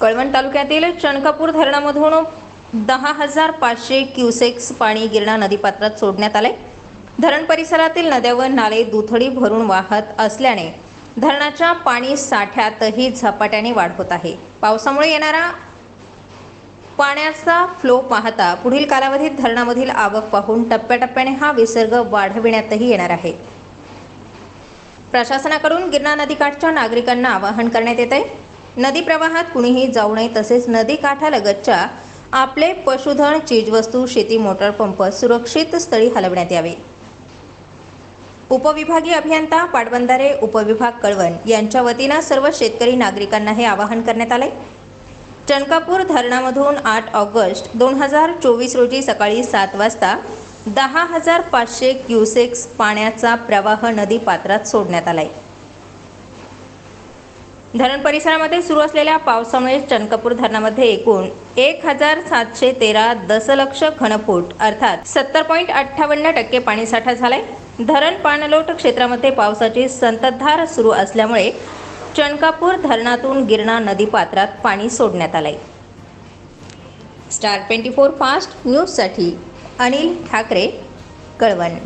कळवण तालुक्यातील चणकापूर धरणामधून दहा हजार पाचशे क्युसेक्स पाणी गिरणा नदीपात्रात सोडण्यात आले धरण परिसरातील नद्या व नाले दुथडी भरून वाहत असल्याने धरणाच्या पाणी साठ्यातही झपाट्याने वाढ होत आहे. पावसामुळे येणारा पाण्याचा फ्लो पाहता पुढील कालावधीत धरणामधील आवक पाहून टप्प्याटप्प्याने हा विसर्ग वाढविण्यातही येणार आहे. प्रशासनाकडून गिरणा नदीकाठच्या नागरिकांना आवाहन करण्यात येत आहे नदी प्रवाहात कुणीही जाऊ नये तसेच नदी काठालगतच्या आपले पशुधन चीजवस्तू शेती मोटर पंप सुरक्षित स्थळी हलवण्यात यावे. उपविभागीय अभियंता पाटबंधारे उपविभाग कळवण यांच्या वतीनं सर्व शेतकरी नागरिकांना हे आवाहन करण्यात आले चणकापूर धरणामधून आठ ऑगस्ट दोन हजार चोवीस रोजी सकाळी सात वाजता दहा हजार पाचशे क्युसेक्स पाण्याचा प्रवाह नदी पात्रात सोडण्यात आहे धरण परिसरामध्ये सुरू असलेल्या पावसामुळे चणकापूर धरणामध्ये एकूण एक हजार सातशे तेरा दशलक्ष घनफूट अर्थात सत्तर पॉईंट अठ्ठावन्न टक्के पाणीसाठा झालाय. धरण पाणलोट क्षेत्रामध्ये पावसाची संततधार सुरू असल्यामुळे चणकापूर धरणातून गिरणा नदीपात्रात पाणी सोडण्यात आलंय. स्टार ट्वेंटी फोर फास्ट न्यूजसाठी अनिल ठाकरे कळवण.